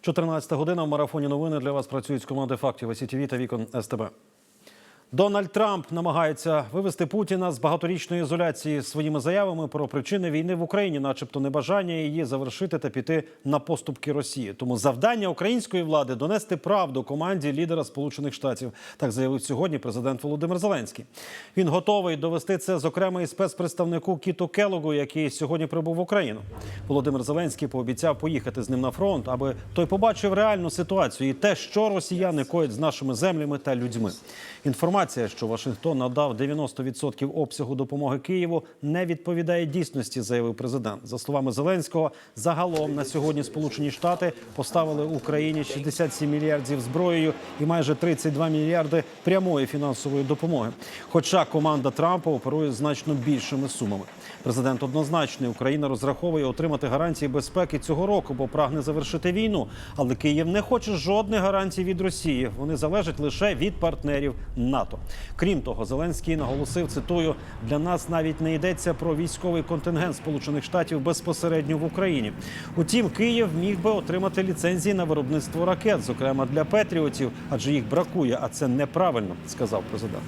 14 година в марафоні новини для вас працюють з команди фактів СІТВ та вікон СТБ. Дональд Трамп намагається вивести Путіна з багаторічної ізоляції своїми заявами про причини війни в Україні, начебто небажання її завершити та піти на поступки Росії. Тому завдання української влади донести правду команді лідера Сполучених Штатів. Так заявив сьогодні президент Володимир Зеленський. Він готовий довести це, зокрема, і спецпредставнику Кіту Келогу, який сьогодні прибув в Україну. Володимир Зеленський пообіцяв поїхати з ним на фронт, аби той побачив реальну ситуацію і те, що росіяни коять з нашими землями та людьми. Інформація, що Вашингтон надав 90% обсягу допомоги Києву, не відповідає дійсності, заявив президент. За словами Зеленського, загалом на сьогодні Сполучені Штати поставили Україні 67 мільярдів зброєю і майже 32 мільярди прямої фінансової допомоги. Хоча команда Трампа оперує значно більшими сумами. Президент однозначний, Україна розраховує отримати гарантії безпеки цього року, бо прагне завершити війну. Але Київ не хоче жодних гарантій від Росії. Вони залежать лише від партнерів НАТО. Крім того, Зеленський наголосив цитую: для нас навіть не йдеться про військовий контингент Сполучених Штатів безпосередньо в Україні. Утім, Київ міг би отримати ліцензії на виробництво ракет, зокрема для Петріотів, адже їх бракує. А це неправильно, сказав президент.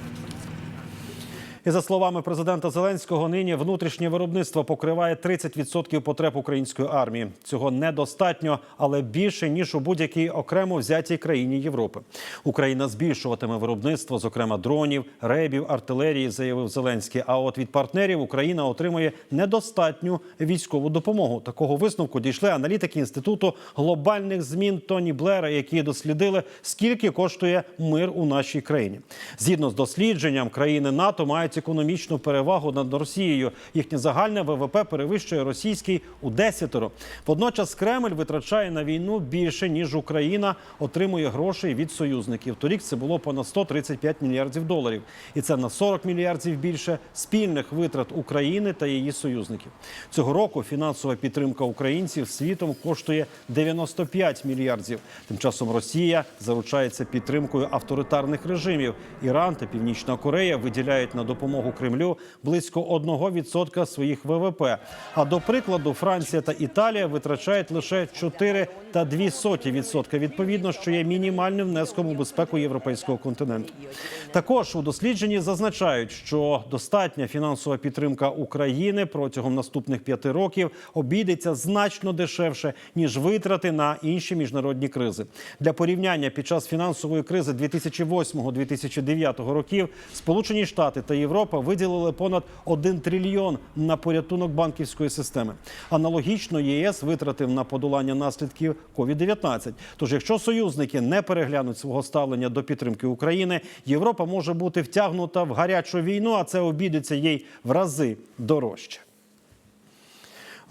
І за словами президента Зеленського, нині внутрішнє виробництво покриває 30% потреб української армії. Цього недостатньо, але більше ніж у будь-якій окремо взятій країні Європи. Україна збільшуватиме виробництво, зокрема дронів, ребів, артилерії, заявив Зеленський. А от від партнерів Україна отримує недостатню військову допомогу. Такого висновку дійшли аналітики інституту глобальних змін Тоні Блера, які дослідили, скільки коштує мир у нашій країні. Згідно з дослідженням, країни НАТО мають економічну перевагу над Росією. Їхнє загальне ВВП перевищує російський у десятеро. Водночас Кремль витрачає на війну більше ніж Україна отримує грошей від союзників. Торік це було понад 135 мільярдів доларів, і це на 40 мільярдів більше спільних витрат України та її союзників. Цього року фінансова підтримка українців світом коштує 95 мільярдів. Тим часом Росія заручається підтримкою авторитарних режимів. Іран та Північна Корея виділяють на допомогу Кремлю близько 1% своїх ВВП. А до прикладу, Франція та Італія витрачають лише 4 та 2% відповідно, що є мінімальним внеском у безпеку європейського континенту. Також у дослідженні зазначають, що достатня фінансова підтримка України протягом наступних п'яти років обійдеться значно дешевше ніж витрати на інші міжнародні кризи. Для порівняння під час фінансової кризи 2008-2009 років Сполучені Штати та Європа виділили понад 1 трильйон на порятунок банківської системи. Аналогічно ЄС витратив на подолання наслідків COVID-19. Тож, якщо союзники не переглянуть свого ставлення до підтримки України, Європа може бути втягнута в гарячу війну, а це обійдеться їй в рази дорожче.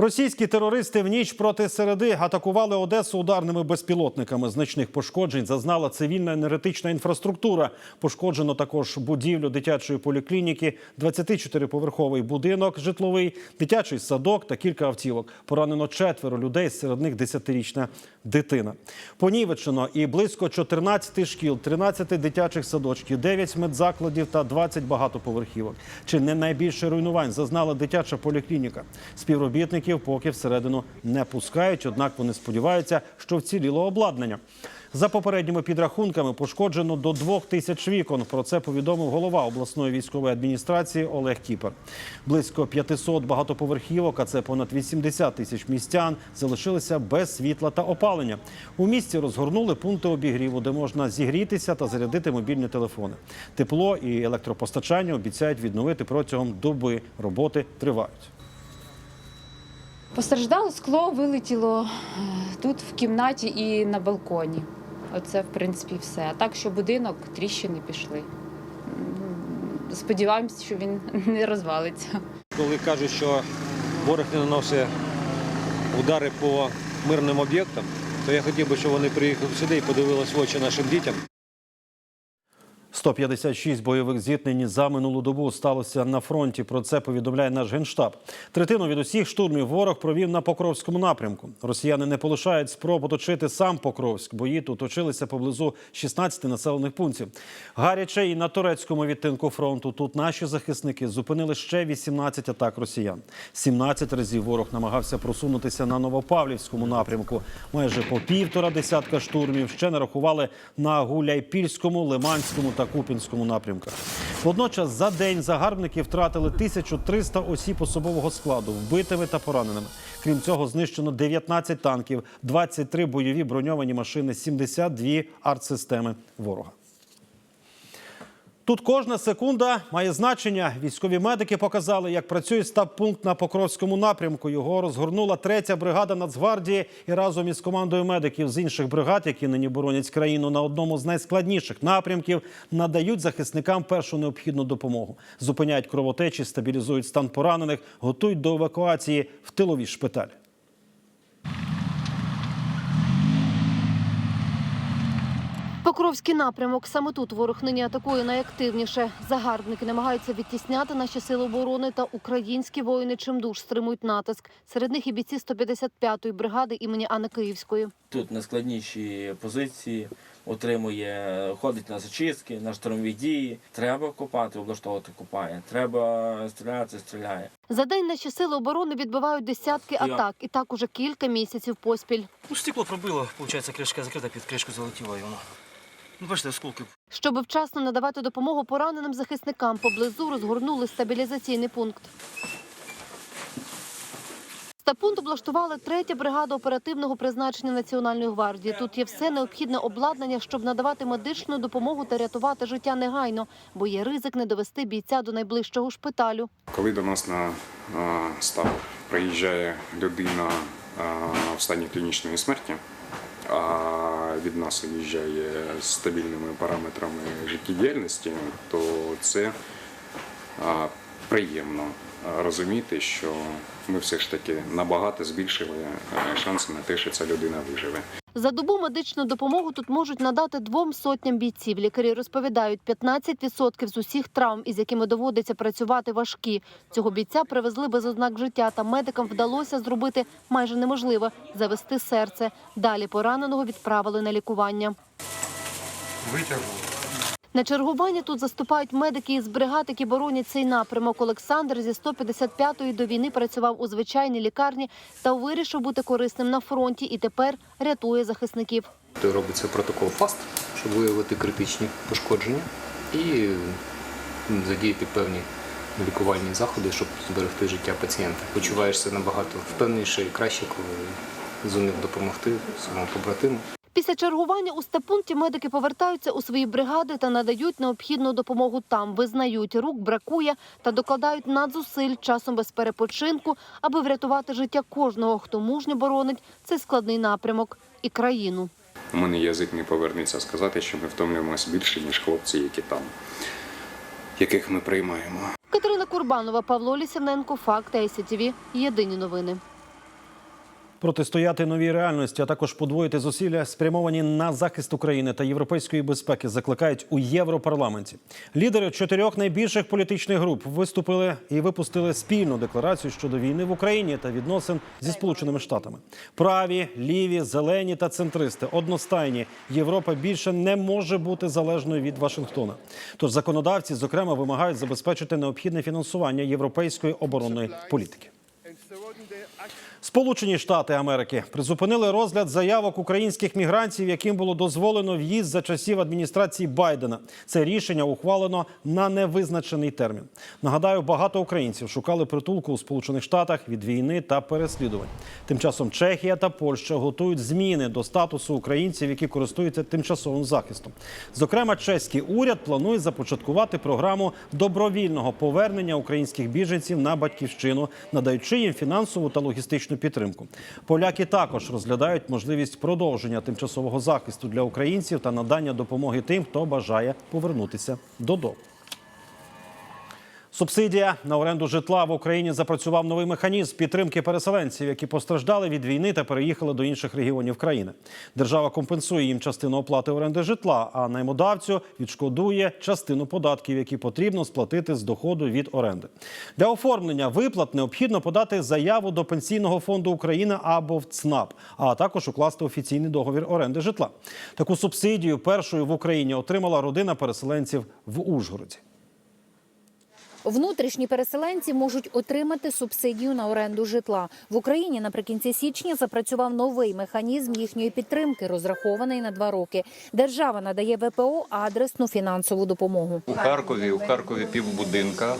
Російські терористи в ніч проти середи атакували Одесу ударними безпілотниками. Значних пошкоджень зазнала цивільна енергетична інфраструктура. Пошкоджено також будівлю дитячої поліклініки, 24-поверховий будинок житловий, дитячий садок та кілька автівок. Поранено четверо людей, серед них 10-річна дитина. Понівечено і близько 14 шкіл, 13 дитячих садочків, 9 медзакладів та 20 багатоповерхівок. Чи не найбільше руйнувань зазнала дитяча поліклініка? Співробітників поки всередину не пускають, однак вони сподіваються, що вціліло обладнання. За попередніми підрахунками пошкоджено до двох тисяч вікон. Про це повідомив голова обласної військової адміністрації Олег Кіпер. Близько 500 багатоповерхівок, а це понад 80 тисяч містян, залишилися без світла та опалення. У місті розгорнули пункти обігріву, де можна зігрітися та зарядити мобільні телефони. Тепло і електропостачання обіцяють відновити протягом доби. Роботи тривають. Постраждало скло, вилетіло е, тут в кімнаті і на балконі. Оце, в принципі, все. А так, що будинок, тріщини пішли. М, Сподіваємось, що він не розвалиться. Коли кажуть, що ворог не наносить удари по мирним об'єктам, то я хотів би, щоб вони приїхали сюди і подивилися в очі нашим дітям. 156 бойових зіткнень за минулу добу сталося на фронті. Про це повідомляє наш генштаб. Третину від усіх штурмів ворог провів на Покровському напрямку. Росіяни не полишають спроб оточити сам Покровськ. Бої тут точилися поблизу 16 населених пунктів. Гаряче і на турецькому відтинку фронту. Тут наші захисники зупинили ще 18 атак росіян. 17 разів ворог намагався просунутися на Новопавлівському напрямку. Майже по півтора десятка штурмів ще нарахували на Гуляйпільському, Лиманському та Купінському напрямках. Водночас за день загарбники втратили 1300 осіб особового складу вбитими та пораненими. Крім цього, знищено 19 танків, 23 бойові броньовані машини, 72 артсистеми ворога. Тут кожна секунда має значення. Військові медики показали, як працює стаб-пункт на Покровському напрямку. Його розгорнула третя бригада Нацгвардії і разом із командою медиків з інших бригад, які нині боронять країну на одному з найскладніших напрямків, надають захисникам першу необхідну допомогу. Зупиняють кровотечі, стабілізують стан поранених, готують до евакуації в тилові шпиталі. Покровський напрямок. Саме тут ворог нині атакує найактивніше. Загарбники намагаються відтісняти наші сили оборони та українські воїни чимдуж стримують натиск. Серед них і бійці 155-ї бригади імені Анни Київської. Тут найскладніші позиції, отримує, ходить на зачистки, на штурмові дії. Треба копати, облаштовувати копає. Треба стріляти, стріляє. За день наші сили оборони відбивають десятки Я. атак, і так уже кілька місяців поспіль. Ну, стекло пробило, виходить, кришка закрита, під кришку залетіло і воно. Ну, бачите, осколки. Щоб вчасно надавати допомогу пораненим захисникам, поблизу розгорнули стабілізаційний пункт. Стапунт облаштували третя бригада оперативного призначення Національної гвардії. Тут є все необхідне обладнання, щоб надавати медичну допомогу та рятувати життя негайно, бо є ризик не довести бійця до найближчого шпиталю. Коли до нас на став приїжджає людина в стані клінічної смерті, від нас виїжджає з стабільними параметрами життєдіяльності, то це приємно розуміти, що ми все ж таки набагато збільшили шанси на те, що ця людина виживе. За добу медичну допомогу тут можуть надати двом сотням бійців. Лікарі розповідають, 15% з усіх травм, із якими доводиться працювати, важкі. Цього бійця привезли без ознак життя, та медикам вдалося зробити майже неможливе – завести серце. Далі пораненого відправили на лікування. На чергування тут заступають медики із бригад, які боронять цей напрямок. Олександр зі 155-ї до війни працював у звичайній лікарні та вирішив бути корисним на фронті і тепер рятує захисників. Робиться протокол ФАСТ, щоб виявити критичні пошкодження і задіяти певні лікувальні заходи, щоб зберегти життя пацієнта. Почуваєшся набагато впевненіше і краще, коли зумів допомогти своєму побратиму. Після чергування у стапункті медики повертаються у свої бригади та надають необхідну допомогу там. Визнають, рук бракує та докладають надзусиль часом без перепочинку, аби врятувати життя кожного, хто мужньо боронить цей складний напрямок і країну. У мене язик не повернеться сказати, що ми втомлюємося більше, ніж хлопці, які там, яких ми приймаємо. Катерина Курбанова, Павло Лісівненко, Факт ICTV. Єдині новини. Протистояти новій реальності, а також подвоїти зусилля, спрямовані на захист України та європейської безпеки, закликають у Європарламенті. Лідери чотирьох найбільших політичних груп виступили і випустили спільну декларацію щодо війни в Україні та відносин зі Сполученими Штатами. Праві, ліві, зелені та центристи одностайні. Європа більше не може бути залежною від Вашингтона. Тож законодавці, зокрема, вимагають забезпечити необхідне фінансування європейської оборонної політики. Сполучені Штати Америки призупинили розгляд заявок українських мігрантів, яким було дозволено в'їзд за часів адміністрації Байдена. Це рішення ухвалено на невизначений термін. Нагадаю, багато українців шукали притулку у Сполучених Штатах від війни та переслідувань. Тим часом Чехія та Польща готують зміни до статусу українців, які користуються тимчасовим захистом. Зокрема, чеський уряд планує започаткувати програму добровільного повернення українських біженців на батьківщину, надаючи їм фінансову та логістичну підтримку. Поляки також розглядають можливість продовження тимчасового захисту для українців та надання допомоги тим, хто бажає повернутися додому. Субсидія на оренду житла в Україні запрацював новий механізм підтримки переселенців, які постраждали від війни та переїхали до інших регіонів країни. Держава компенсує їм частину оплати оренди житла, а наймодавцю відшкодує частину податків, які потрібно сплатити з доходу від оренди. Для оформлення виплат необхідно подати заяву до Пенсійного фонду України або в ЦНАП, а також укласти офіційний договір оренди житла. Таку субсидію першою в Україні отримала родина переселенців в Ужгороді. Внутрішні переселенці можуть отримати субсидію на оренду житла в Україні. Наприкінці січня запрацював новий механізм їхньої підтримки, розрахований на два роки. Держава надає ВПО адресну фінансову допомогу. У Харкові, у Харкові півбудинка.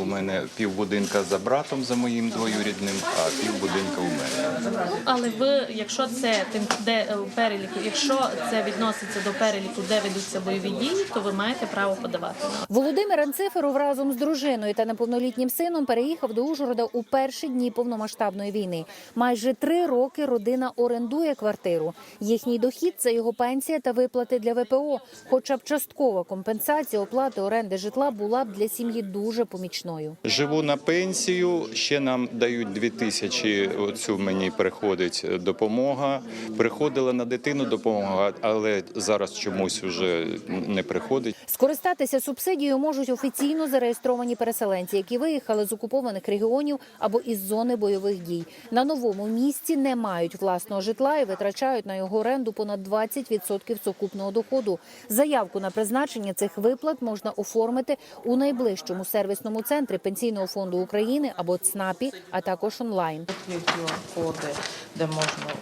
У мене півбудинка за братом, за моїм двоюрідним, а півбудинка у мене. Але ви, якщо це тим, де е, переліку, якщо це відноситься до переліку, де ведуться бойові дії, то ви маєте право подавати. Володимир Анциферов разом з дружиною та неповнолітнім сином переїхав до Ужгорода у перші дні повномасштабної війни. Майже три роки родина орендує квартиру. Їхній дохід це його пенсія та виплати для ВПО. Хоча б часткова компенсація оплати оренди житла була б для сім'ї дуже помічною. Живу на пенсію, ще нам дають дві тисячі. Оцю мені приходить допомога. Приходила на дитину допомога, але зараз чомусь вже не приходить. Скористатися субсидією можуть офіційно зареєстровані переселенці, які виїхали з окупованих регіонів або із зони бойових дій. На новому місці не мають власного житла і витрачають на його оренду понад 20% сукупного доходу. Заявку на призначення цих виплат можна оформити у найближчому сервісному центрі Пенсійного фонду України або ЦНАПі, а також онлайн. Є QR-коди, де можна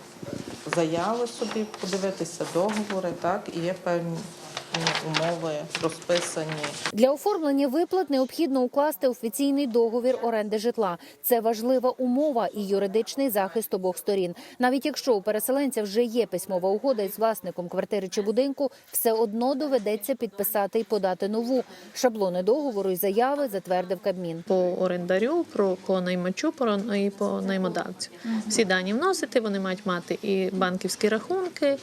заяви собі подивитися, договори, так, і є певні умови розписані. Для оформлення виплат необхідно укласти офіційний договір оренди житла. Це важлива умова і юридичний захист обох сторін. Навіть якщо у переселенця вже є письмова угода із власником квартири чи будинку, все одно доведеться підписати і подати нову. Шаблони договору і заяви затвердив Кабмін. По орендарю, про по наймачу, про і по наймодавцю. Всі дані вносити, вони мають мати і банківські рахунки,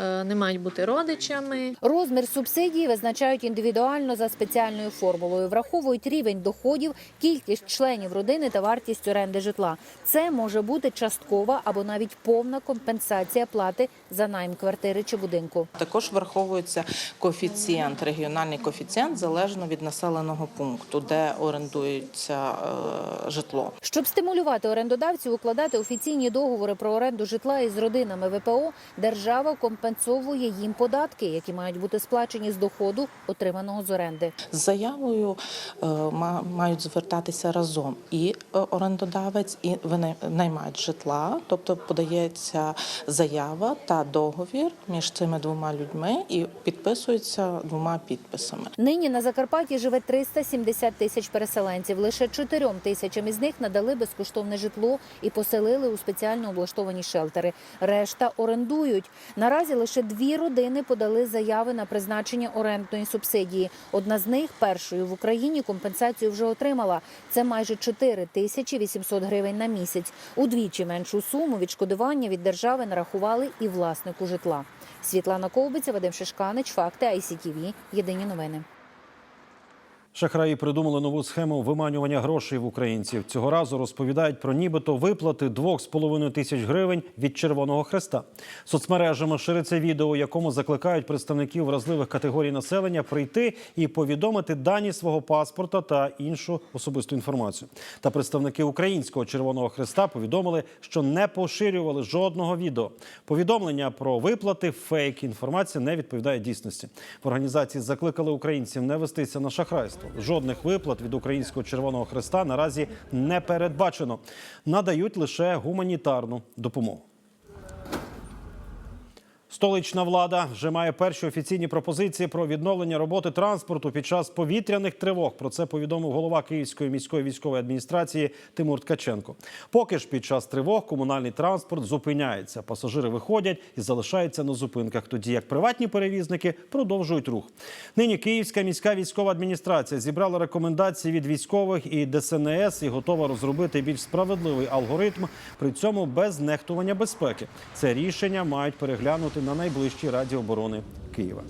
е, не мають бути родичами. Розмір субсидії визначають індивідуально за спеціальною формулою. Враховують рівень доходів, кількість членів родини та вартість оренди житла. Це може бути часткова або навіть повна компенсація плати за найм квартири чи будинку. Також враховується коефіцієнт, регіональний коефіцієнт залежно від населеного пункту, де орендується е, житло. Щоб стимулювати орендодавців укладати офіційні договори про оренду житла із родинами ВПО, держава компенсовує їм податки, які мають бути сплачені з доходу, отриманого з оренди. З заявою е, ма- мають звертатися разом і е, орендодавець, і наймають житла, тобто подається заява та договір між цими двома людьми і підписується двома підписами. Нині на Закарпатті живе 370 тисяч переселенців. Лише 4 тисячам із них надали безкоштовне житло і поселили у спеціально облаштовані шелтери. Решта орендують. Наразі лише дві родини подали заяви на призначення орендної субсидії. Одна з них першою в Україні компенсацію вже отримала. Це майже 4 тисячі 800 гривень на місяць. Удвічі меншу суму відшкодування від держави нарахували і власнику житла. Світлана Ковбиця, Вадим Шишканич, факти ICTV. Єдині новини. Шахраї придумали нову схему виманювання грошей в українців. Цього разу розповідають про нібито виплати 2,5 тисяч гривень від Червоного Хреста. Соцмережами шириться відео, якому закликають представників вразливих категорій населення прийти і повідомити дані свого паспорта та іншу особисту інформацію. Та представники українського Червоного Хреста повідомили, що не поширювали жодного відео. Повідомлення про виплати фейк. Інформація не відповідає дійсності. В організації закликали українців не вестися на шахрайство. Жодних виплат від українського Червоного Хреста наразі не передбачено. Надають лише гуманітарну допомогу. Столична влада вже має перші офіційні пропозиції про відновлення роботи транспорту під час повітряних тривог. Про це повідомив голова Київської міської військової адміністрації Тимур Ткаченко. Поки ж під час тривог комунальний транспорт зупиняється. Пасажири виходять і залишаються на зупинках, тоді як приватні перевізники продовжують рух. Нині Київська міська військова адміністрація зібрала рекомендації від військових і ДСНС і готова розробити більш справедливий алгоритм, при цьому без нехтування безпеки. Це рішення мають переглянути на найближчій раді оборони Києва.